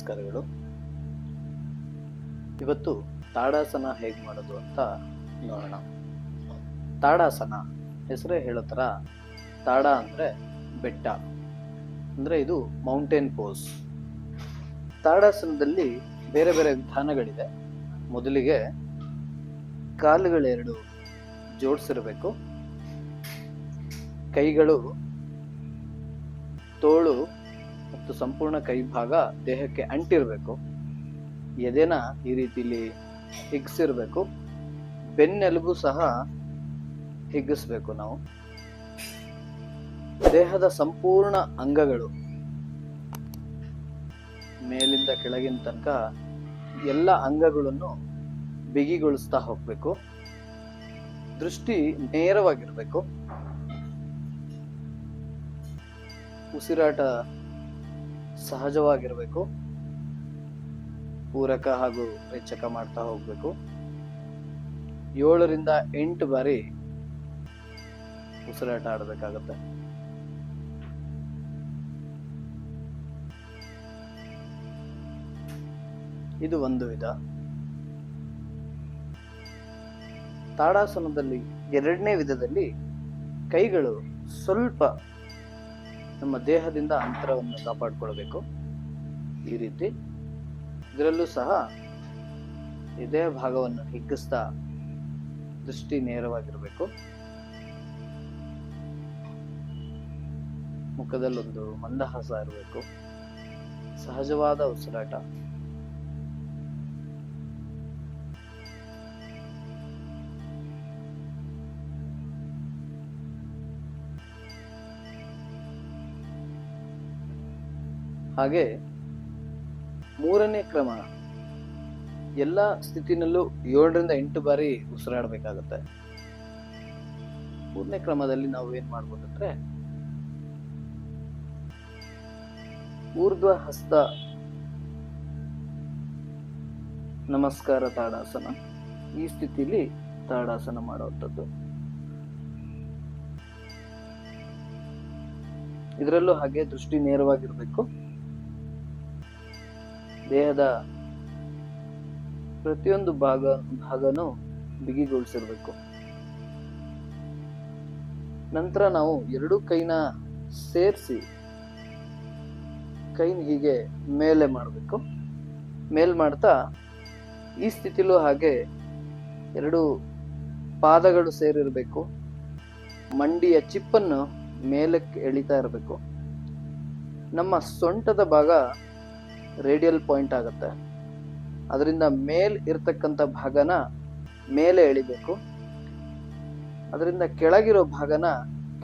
ನಮಸ್ಕಾರಗಳು. ಇವತ್ತು ತಾಡಾಸನ ಹೇಗೆ ಮಾಡೋದು ಅಂತ ನೋಡೋಣ. ತಾಡಾಸನ ಹೆಸರೇ ಹೇಳೋ ಥರ ತಾಡ ಅಂದರೆ ಬೆಟ್ಟ. ಅಂದರೆ ಇದು ಮೌಂಟೇನ್ ಪೋಸ್ ತಾಡಾಸನದಲ್ಲಿ ಬೇರೆ ಬೇರೆ ವಿಧಾನಗಳಿದೆ. ಮೊದಲಿಗೆ ಕಾಲುಗಳೆರಡು ಜೋಡಿಸಿರಬೇಕು. ಕೈಗಳು, ತೋಳು ಮತ್ತು ಸಂಪೂರ್ಣ ಕೈ ಭಾಗ ದೇಹಕ್ಕೆ ಅಂಟಿರಬೇಕು. ಎದೆನ ಈ ರೀತಿಲಿ ಹಿಗ್ಸಿರ್ಬೇಕು. ಬೆನ್ನೆಲುಬು ಸಹ ಹಿಗ್ಗಿಸ್ಬೇಕು ನಾವು. ದೇಹದ ಸಂಪೂರ್ಣ ಅಂಗಗಳು ಮೇಲಿಂದ ಕೆಳಗಿನ ತನಕ ಎಲ್ಲ ಅಂಗಗಳನ್ನು ಬಿಗಿಗೊಳಿಸ್ತಾ ಹೋಗ್ಬೇಕು. ದೃಷ್ಟಿ ನೇರವಾಗಿರ್ಬೇಕು. ಉಸಿರಾಟ ಸಹಜವಾಗಿರಬೇಕು. ಪೂರಕ ಹಾಗೂ ರೇಚಕ ಮಾಡ್ತಾ ಹೋಗ್ಬೇಕು. ಏಳರಿಂದ ಎಂಟು ಬಾರಿ ಉಸಿರಾಟ ಆಡಬೇಕಾಗತ್ತೆ. ಇದು ಒಂದು ವಿಧ. ತಾಡಾಸನದಲ್ಲಿ ಎರಡನೇ ವಿಧದಲ್ಲಿ ಕೈಗಳು ಸ್ವಲ್ಪ ನಮ್ಮ ದೇಹದಿಂದ ಅಂತರವನ್ನು ಕಾಪಾಡಿಕೊಳ್ಬೇಕು. ಈ ರೀತಿ. ಇದರಲ್ಲೂ ಸಹ ಇದೇ ಭಾಗವನ್ನು ಹಿಗ್ಗಿಸ್ತಾ ದೃಷ್ಟಿ ನೇರವಾಗಿರಬೇಕು. ಮುಖದಲ್ಲೊಂದು ಮಂದಹಾಸ ಇರಬೇಕು. ಸಹಜವಾದ ಉಸಿರಾಟ. ಹಾಗೆ ಮೂರನೇ ಕ್ರಮ, ಎಲ್ಲ ಸ್ಥಿತಿನಲ್ಲೂ ಏಳರಿಂದ ಎಂಟು ಬಾರಿ ಉಸಿರಾಡಬೇಕಾಗತ್ತೆ. ಮೂರನೇ ಕ್ರಮದಲ್ಲಿ ನಾವು ಏನ್ ಮಾಡ್ಬೋದಂದ್ರೆ ಊರ್ಧ್ವ ಹಸ್ತ ನಮಸ್ಕಾರ ತಾಡಾಸನ, ಈ ಸ್ಥಿತಿಲಿ ತಾಡಾಸನ ಮಾಡುವಂಥದ್ದು. ಇದರಲ್ಲೂ ಹಾಗೆ ದೃಷ್ಟಿ ನೇರವಾಗಿರ್ಬೇಕು. ದೇಹದ ಪ್ರತಿಯೊಂದು ಭಾಗ, ಭಾಗನೂ ಬಿಗಿಗೊಳಿಸಿರ್ಬೇಕು. ನಂತರ ನಾವು ಎರಡು ಕೈನ ಸೇರಿಸಿ ಕೈನ ಹೀಗೆ ಮೇಲೆ ಮಾಡಬೇಕು. ಮೇಲ್ ಮಾಡ್ತಾ ಈ ಸ್ಥಿತಿಲೂ ಹಾಗೆ ಎರಡು ಪಾದಗಳು ಸೇರಿರಬೇಕು. ಮಂಡಿಯ ಚಿಪ್ಪನ್ನು ಮೇಲಕ್ಕೆ ಎಳಿತಾ ಇರಬೇಕು. ನಮ್ಮ ಸೊಂಟದ ಭಾಗ ರೇಡಿಯಲ್ ಪಾಯಿಂಟ್ ಆಗುತ್ತೆ. ಅದರಿಂದ ಮೇಲ್ ಇರ್ತಕ್ಕಂಥ ಭಾಗನ ಮೇಲೆ ಎಳಿಬೇಕು. ಅದರಿಂದ ಕೆಳಗಿರೋ ಭಾಗನ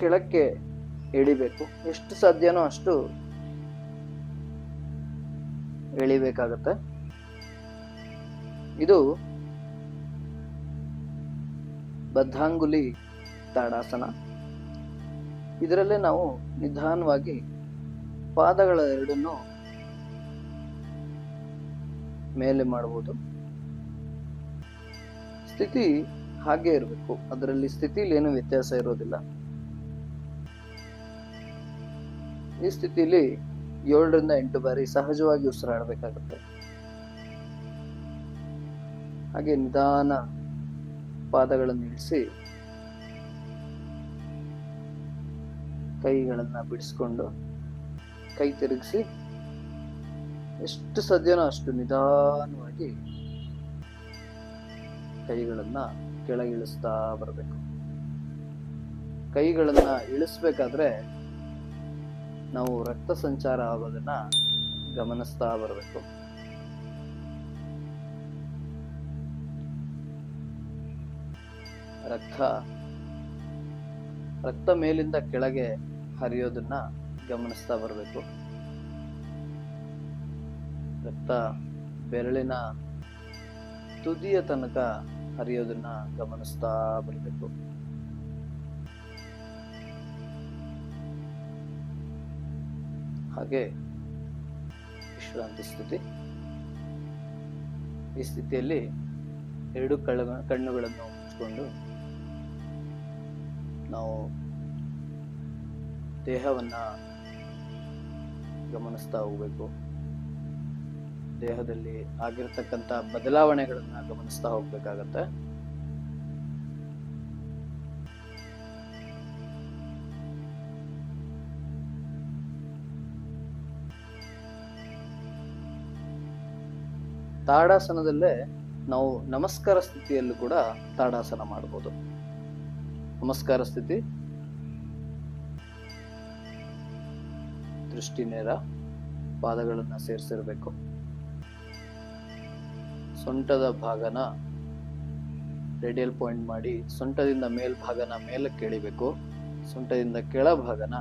ಕೆಳಕ್ಕೆ ಎಳಿಬೇಕು. ಎಷ್ಟು ಸಾಧ್ಯನೋ ಅಷ್ಟು ಎಳಿಬೇಕಾಗತ್ತೆ. ಇದು ಬದ್ಧಾಂಗುಲಿ ತಾಡಾಸನ. ಇದರಲ್ಲೇ ನಾವು ನಿಧಾನವಾಗಿ ಪಾದಗಳ ಎರಡನ್ನು ಮೇಲೆ ಮಾಡಬಹುದು ಸ್ಥಿತಿ ಹಾಗೆ ಇರಬೇಕು. ಅದರಲ್ಲಿ ಸ್ಥಿತಿಲಿ ಏನು ವ್ಯತ್ಯಾಸ ಇರೋದಿಲ್ಲ. ಈ ಸ್ಥಿತಿಲಿ ಏಳರಿಂದ ಎಂಟು ಬಾರಿ ಸಹಜವಾಗಿ ಉಸಿರಾಡಬೇಕಾಗುತ್ತೆ. ಹಾಗೆ ನಿಧಾನ ಪಾದಗಳನ್ನು ಇಳಿಸಿ ಕೈಗಳನ್ನ ಬಿಡಿಸ್ಕೊಂಡು ಕೈ ತಿರುಗಿಸಿ ಎಷ್ಟು ಸಾಧ್ಯನೋ ಅಷ್ಟು ನಿಧಾನವಾಗಿ ಕೈಗಳನ್ನು ಕೆಳಗಿಳಿಸ್ತಾ ಬರಬೇಕು. ಕೈಗಳನ್ನು ಇಳಿಸ್ಬೇಕಾದ್ರೆ ನಾವು ರಕ್ತ ಸಂಚಾರ ಆಗೋದನ್ನ ಗಮನಿಸ್ತಾ ಬರಬೇಕು. ರಕ್ತ ರಕ್ತ ಮೇಲಿಂದ ಕೆಳಗೆ ಹರಿಯೋದನ್ನ ಗಮನಿಸ್ತಾ ಬರಬೇಕು. ರಕ್ತ ಬೆರಳಿನ ತುದಿಯ ತನಕ ಹರಿಯೋದನ್ನ ಗಮನಿಸ್ತಾ ಬರಬೇಕು. ಹಾಗೆ ವಿಶ್ರಾಂತಿ ಸ್ಥಿತಿ. ಈ ಸ್ಥಿತಿಯಲ್ಲಿ ಎರಡು ಕಳ್ಳ ಕಣ್ಣುಗಳನ್ನು ಮುಚ್ಕೊಂಡು ನಾವು ದೇಹವನ್ನ ಗಮನಿಸ್ತಾ ಹೋಗ್ಬೇಕು. ದೇಹದಲ್ಲಿ ಆಗಿರ್ತಕ್ಕಂಥ ಬದಲಾವಣೆಗಳನ್ನ ಗಮನಿಸ್ತಾ ಹೋಗ್ಬೇಕಾಗತ್ತೆ. ತಾಡಾಸನದಲ್ಲೇ ನಾವು ನಮಸ್ಕಾರ ಸ್ಥಿತಿಯಲ್ಲೂ ಕೂಡ ತಾಡಾಸನ ಮಾಡಬಹುದು ನಮಸ್ಕಾರ ಸ್ಥಿತಿ. ದೃಷ್ಟಿ ನೇರ ಪಾದಗಳನ್ನ ಸೇರಿಸಿರ್ಬೇಕು. ಸೊಂಟದ ಭಾಗನ ರೇಡಿಯಲ್ ಪಾಯಿಂಟ್ ಮಾಡಿ ಸೊಂಟದಿಂದ ಮೇಲ್ಭಾಗನ ಮೇಲಕ್ಕೆ ಎಳಿಬೇಕು ಸೊಂಟದಿಂದ ಕೆಳಭಾಗನ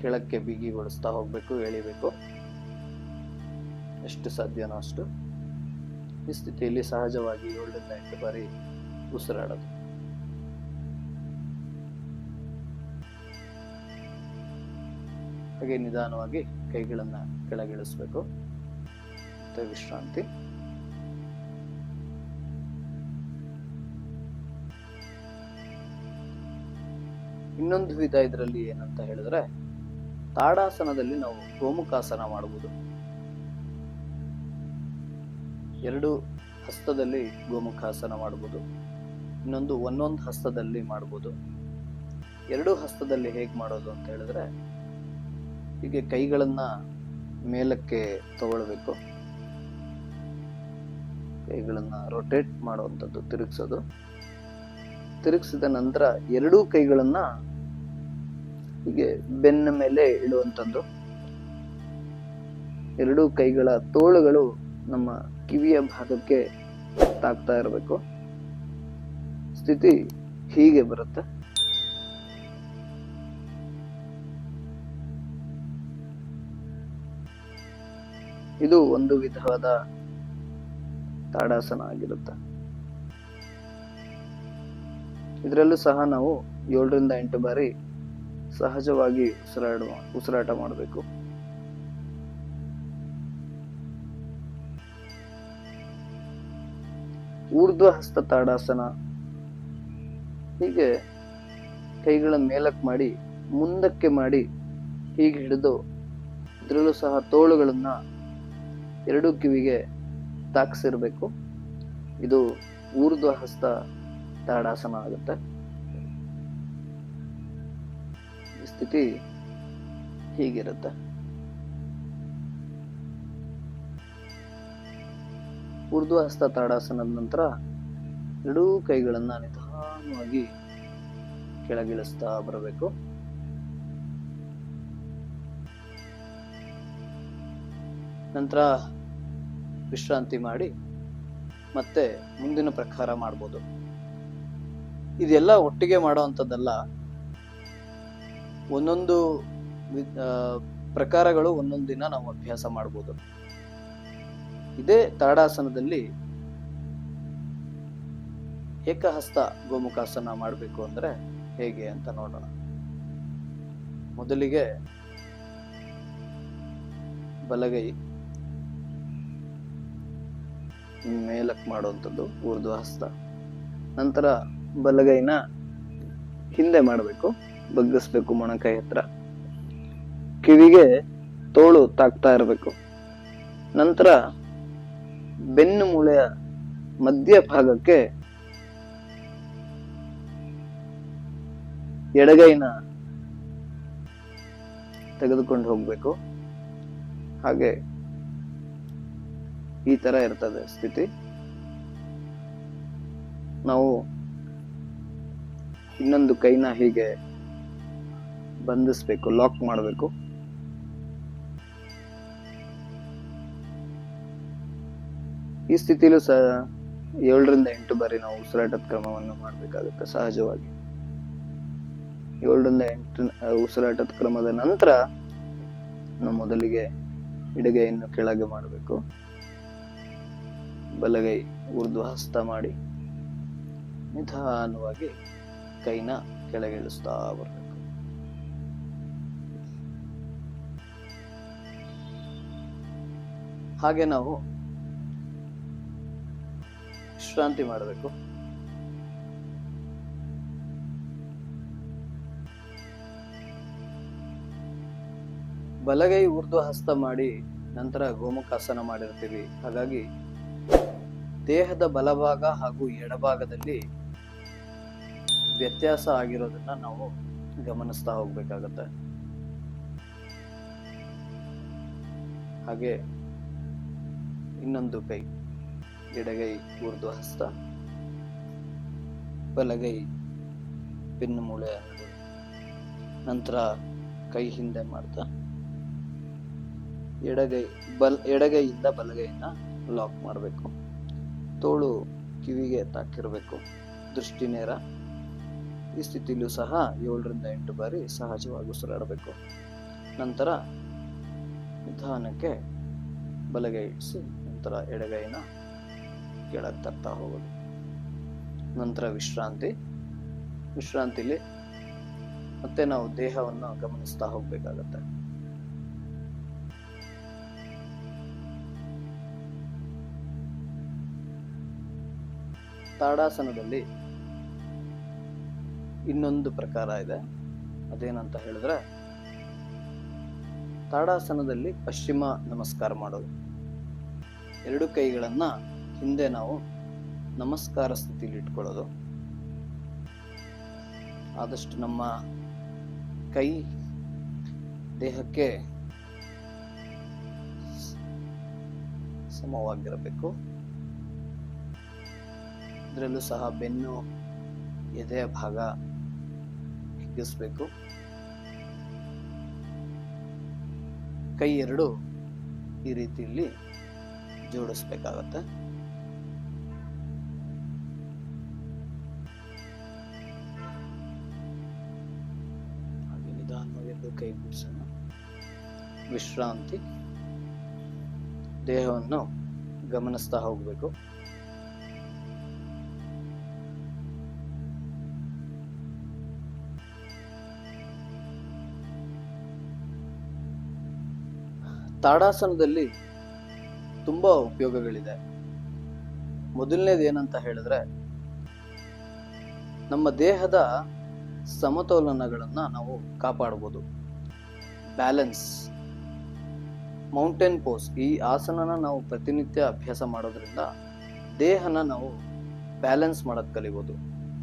ಕೆಳಕ್ಕೆ ಬಿಗಿಗೊಳಿಸ್ತಾ ಹೋಗ್ಬೇಕು, ಎಳಿಬೇಕು. ಎಷ್ಟು ಸಾಧ್ಯನೋ ಅಷ್ಟು ಈ ಸ್ಥಿತಿಯಲ್ಲಿ ಸಹಜವಾಗಿ ಏಳರಿಂದ ಎಂಟು ಬಾರಿ ಉಸಿರಾಡೋದು. ಹಾಗೆ ನಿಧಾನವಾಗಿ ಕೈಗಳನ್ನು ಕೆಳಗಿಳಿಸ್ಬೇಕು. ಮತ್ತೆ ವಿಶ್ರಾಂತಿ ಇನ್ನೊಂದು ವಿಧ ಇದರಲ್ಲಿ ಏನಂತ ಹೇಳಿದ್ರೆ, ತಾಡಾಸನದಲ್ಲಿ ನಾವು ಗೋಮುಖಾಸನ ಮಾಡಬಹುದು ಎರಡು ಹಸ್ತದಲ್ಲಿ ಗೋಮುಖಾಸನ ಮಾಡಬಹುದು ಇನ್ನೊಂದು ಒಂದೊಂದು ಹಸ್ತದಲ್ಲಿ ಮಾಡ್ಬೋದು. ಎರಡು ಹಸ್ತದಲ್ಲಿ ಹೇಗೆ ಮಾಡೋದು ಅಂತ ಹೇಳಿದ್ರೆ, ಹೀಗೆ ಕೈಗಳನ್ನ ಮೇಲಕ್ಕೆ ತಗೊಳ್ಬೇಕು. ಕೈಗಳನ್ನ ರೊಟೇಟ್ ಮಾಡುವಂಥದ್ದು ತಿರುಗಿಸೋದು. ತಿರುಗಿಸಿದ ನಂತರ ಎರಡೂ ಕೈಗಳನ್ನ ಹೀಗೆ ಬೆನ್ನ ಮೇಲೆ ಇಡುವಂಥದ್ದು ಎರಡೂ ಕೈಗಳ ತೋಳುಗಳು ನಮ್ಮ ಕಿವಿಯ ಭಾಗಕ್ಕೆ ತಾಕ್ತಾ ಇರಬೇಕು. ಸ್ಥಿತಿ ಹೀಗೆ ಬರುತ್ತೆ. ಇದು ಒಂದು ವಿಧವಾದ ತಾಡಾಸನ ಆಗಿರುತ್ತೆ. ಇದರಲ್ಲೂ ಸಹ ನಾವು ಏಳರಿಂದ ಎಂಟು ಬಾರಿ ಸಹಜವಾಗಿ ಉಸಿರಾಡುವ, ಉಸಿರಾಟ ಮಾಡಬೇಕು. ಊರ್ಧ್ವ ಹಸ್ತ ತಾಡಾಸನ ಹೀಗೆ ಕೈಗಳ ಮೇಲಕ್ಕೆ ಮಾಡಿ, ಮುಂದಕ್ಕೆ ಮಾಡಿ, ಹೀಗೆ ಹಿಡಿದು ಇದರಲ್ಲೂ ಸಹ ತೋಳುಗಳನ್ನ ಎರಡು ಕಿವಿಗೆ ತಾಕ್ಸಿರ್ಬೇಕು. ಇದು ಊರ್ಧ್ವ ಹಸ್ತ ತಾಡಾಸನ ಆಗುತ್ತೆ. ಈ ಸ್ಥಿತಿ ಹೀಗಿರುತ್ತೆ. ಉರ್ದು ಹಸ್ತ ತಾಡಾಸನದ ನಂತರ ಎರಡೂ ಕೈಗಳನ್ನ ನಿಧಾನವಾಗಿ ಕೆಳಗಿಳಿಸ್ತಾ ಬರಬೇಕು. ನಂತರ ವಿಶ್ರಾಂತಿ ಮಾಡಿ ಮತ್ತೆ ಮುಂದಿನ ಪ್ರಕಾರ ಮಾಡ್ಬೋದು. ಇದೆಲ್ಲ ಒಟ್ಟಿಗೆ ಮಾಡುವಂಥದ್ದಲ್ಲ ಒಂದೊಂದು ಪ್ರಕಾರಗಳು ಒಂದೊಂದು ದಿನ ನಾವು ಅಭ್ಯಾಸ ಮಾಡ್ಬೋದು. ಇದೇ ತಾಡಾಸನದಲ್ಲಿ ಏಕಹಸ್ತ ಗೋಮುಖಾಸನ ಮಾಡಬೇಕು ಅಂದ್ರೆ ಹೇಗೆ ಅಂತ ನೋಡೋಣ. ಮೊದಲಿಗೆ ಬಲಗೈ ಮೇಲಕ್ ಮಾಡುವಂಥದ್ದು, ಊರ್ಧ್ವ ಹಸ್ತ. ನಂತರ ಬಲಗೈನ ಹಿಂದೆ ಮಾಡಬೇಕು. ಬಗ್ಗಿಸ್ಬೇಕು ಮೊಣಕೈ ಹತ್ರ. ಕಿವಿಗೆ ತೋಳು ತಾಕ್ತಾ ಇರಬೇಕು. ನಂತರ ಬೆನ್ನು ಮೂಳೆಯ ಮಧ್ಯ ಭಾಗಕ್ಕೆ ಎಡಗೈನ ತೆಗೆದುಕೊಂಡು ಹೋಗ್ಬೇಕು. ಹಾಗೆ ಈ ತರ ಇರ್ತದೆ ಸ್ಥಿತಿ. ನಾವು ಇನ್ನೊಂದು ಕೈನ ಹೀಗೆ ಬಂಧಿಸ್ಬೇಕು ಲಾಕ್ ಮಾಡಬೇಕು. ಈ ಸ್ಥಿತಿಲೂ ಸಹ ಏಳರಿಂದ ಎಂಟು ಬಾರಿ ನಾವು ಉಸಿರಾಟದ ಕ್ರಮವನ್ನು ಮಾಡಬೇಕಾಗುತ್ತೆ, ಸಹಜವಾಗಿ. ಏಳರಿಂದ ಎಂಟು ಉಸಿರಾಟದ ಕ್ರಮದ ನಂತರ ನಾವು ಮೊದಲಿಗೆ ಎಡಗೈಯನ್ನು ಕೆಳಗೆ ಮಾಡಬೇಕು. ಬಲಗೈ ಉರ್ದು ಹಸ್ತ ಮಾಡಿ ನಿಧಾನವಾಗಿ ಕೈನ ಕೆಳಗಿಳಿಸ್ತಾ ಬರಬೇಕು. ಹಾಗೆ ನಾವು ವಿಶ್ರಾಂತಿ ಮಾಡಬೇಕು. ಬಲಗೈ ಉರ್ದು ಹಸ್ತ ಮಾಡಿ ನಂತರ ಗೋಮುಖಾಸನ ಮಾಡಿರ್ತೀವಿ. ಹಾಗಾಗಿ ದೇಹದ ಬಲಭಾಗ ಹಾಗೂ ಎಡಭಾಗದಲ್ಲಿ ವ್ಯತ್ಯಾಸ ಆಗಿರೋದನ್ನ ನಾವು ಗಮನಿಸ್ತಾ ಹೋಗ್ಬೇಕಾಗತ್ತೆ. ಹಾಗೆ ಇನ್ನೊಂದು ಕೈ, ಎಡಗೈ ಊರ್ಧ್ವ ಹಸ್ತ, ಬಲಗೈ ಬೆನ್ನು ಮೂಳೆ ನಂತರ ಕೈ ಹಿಂದೆ ಮಾಡ್ತಾ ಎಡಗೈ ಬಲ್, ಎಡಗೈಯಿಂದ ಬಲಗೈನ ಲಾಕ್ ಮಾಡಬೇಕು. ತೋಳು ಕಿವಿಗೆ ತಾಕಿರಬೇಕು. ದೃಷ್ಟಿ ನೇರ. ಈ ಸ್ಥಿತಿಯಲ್ಲೂ ಸಹ ಏಳರಿಂದ ಎಂಟು ಬಾರಿ ಸಹಜವಾಗಿ ಉಸಿರಾಡಬೇಕು. ನಂತರ ನಿಧಾನಕ್ಕೆ ಬಲಗೈ ಇಡಿಸಿ ನಂತರ ಎಡಗೈನ ಕೆಳಗೆ ತರ್ತಾ ಹೋಗೋದು. ನಂತರ ವಿಶ್ರಾಂತಿ. ವಿಶ್ರಾಂತಿಲಿ ಮತ್ತೆ ನಾವು ದೇಹವನ್ನು ಗಮನಿಸ್ತಾ ಹೋಗ್ಬೇಕಾಗತ್ತೆ. ತಾಡಾಸನದಲ್ಲಿ ಇನ್ನೊಂದು ಪ್ರಕಾರ ಇದೆ. ಅದೇನಂತ ಹೇಳಿದ್ರೆ, ತಾಡಾಸನದಲ್ಲಿ ಪಶ್ಚಿಮ ನಮಸ್ಕಾರ ಮಾಡೋದು. ಎರಡು ಕೈಗಳನ್ನು ಹಿಂದೆ ನಾವು ನಮಸ್ಕಾರ ಸ್ಥಿತಿಯಲ್ಲಿ ಇಟ್ಕೊಳ್ಳೋದು. ಆದಷ್ಟು ನಮ್ಮ ಕೈ ದೇಹಕ್ಕೆ ಸಮವಾಗಿರಬೇಕು. ಇದರಲ್ಲೂ ಸಹ ಬೆನ್ನು ಎದೆಯ ಭಾಗ ಹಿಗ್ಗಿಸ್ಬೇಕು ಕೈ ಎರಡು ಈ ರೀತಿಯಲ್ಲಿ ಜೋಡಿಸ್ಬೇಕಾಗತ್ತೆ. ಹಾಗೆ ನಿಧಾನವಾಗಿ ಕೈ ಬಿಡಿಸೋಣ ವಿಶ್ರಾಂತಿ. ದೇಹವನ್ನು ಗಮನಿಸ್ತಾ ಹೋಗಬೇಕು. ತಾಡಾಸನದಲ್ಲಿ ತುಂಬಾ ಉಪಯೋಗಗಳಿದೆ. ಮೊದಲನೇದು ಏನಂತ ಹೇಳಿದ್ರೆ, ನಮ್ಮ ದೇಹದ ಸಮತೋಲನಗಳನ್ನ ನಾವು ಕಾಪಾಡ್ಬೋದು. ಬ್ಯಾಲೆನ್ಸ್ ಮೌಂಟೇನ್ ಪೋಸ್ ಈ ಆಸನನ ನಾವು ಪ್ರತಿನಿತ್ಯ ಅಭ್ಯಾಸ ಮಾಡೋದ್ರಿಂದ ದೇಹನ ನಾವು ಬ್ಯಾಲೆನ್ಸ್ ಮಾಡೋದು ಕಲಿಬೋದು,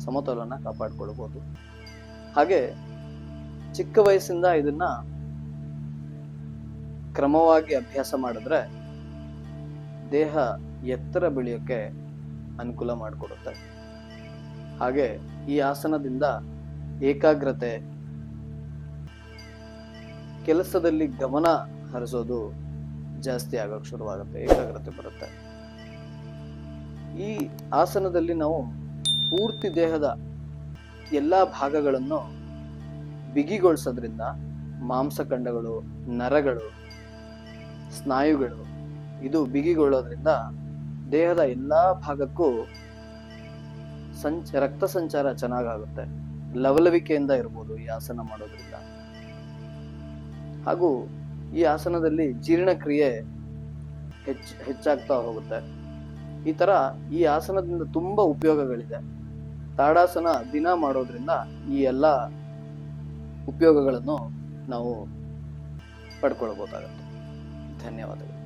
ಸಮತೋಲನ ಕಾಪಾಡ್ಕೊಳ್ಬೋದು. ಹಾಗೆ ಚಿಕ್ಕ ವಯಸ್ಸಿಂದ ಇದನ್ನ ಕ್ರಮವಾಗಿ ಅಭ್ಯಾಸ ಮಾಡಿದ್ರೆ ದೇಹ ಎತ್ತರ ಬೆಳೆಯೋಕ್ಕೆ ಅನುಕೂಲ ಮಾಡಿಕೊಡುತ್ತೆ. ಹಾಗೆ ಈ ಆಸನದಿಂದ ಏಕಾಗ್ರತೆ, ಕೆಲಸದಲ್ಲಿ ಗಮನ ಹರಿಸೋದು ಜಾಸ್ತಿ ಆಗೋಕ್ಕೆ ಶುರುವಾಗುತ್ತೆ, ಏಕಾಗ್ರತೆ ಬರುತ್ತೆ. ಈ ಆಸನದಲ್ಲಿ ನಾವು ಪೂರ್ತಿ ದೇಹದ ಎಲ್ಲ ಭಾಗಗಳನ್ನು ಬಿಗಿಗೊಳಿಸೋದ್ರಿಂದ ಮಾಂಸಖಂಡಗಳು, ನರಗಳು, ಸ್ನಾಯುಗಳು ಇದು ಬಿಗಿಗೊಳ್ಳೋದ್ರಿಂದ ದೇಹದ ಎಲ್ಲಾ ಭಾಗಕ್ಕೂ ಸಂಚ, ರಕ್ತ ಸಂಚಾರ ಚೆನ್ನಾಗಾಗುತ್ತೆ. ಲವಲವಿಕೆಯಿಂದ ಇರ್ಬೋದು ಈ ಆಸನ ಮಾಡೋದ್ರಿಂದ. ಹಾಗೂ ಈ ಆಸನದಲ್ಲಿ ಜೀರ್ಣಕ್ರಿಯೆ ಹೆಚ್ಚು, ಹೆಚ್ಚಾಗ್ತಾ ಹೋಗುತ್ತೆ. ಈ ತರ ಈ ಆಸನದಿಂದ ತುಂಬಾ ಉಪಯೋಗಗಳಿದೆ. ತಾಡಾಸನ ದಿನ ಮಾಡೋದ್ರಿಂದ ಈ ಎಲ್ಲ ಉಪಯೋಗಗಳನ್ನು ನಾವು ಪಡ್ಕೊಳ್ಬೋದಾಗತ್ತೆ. ಧನ್ಯವಾದಗಳು.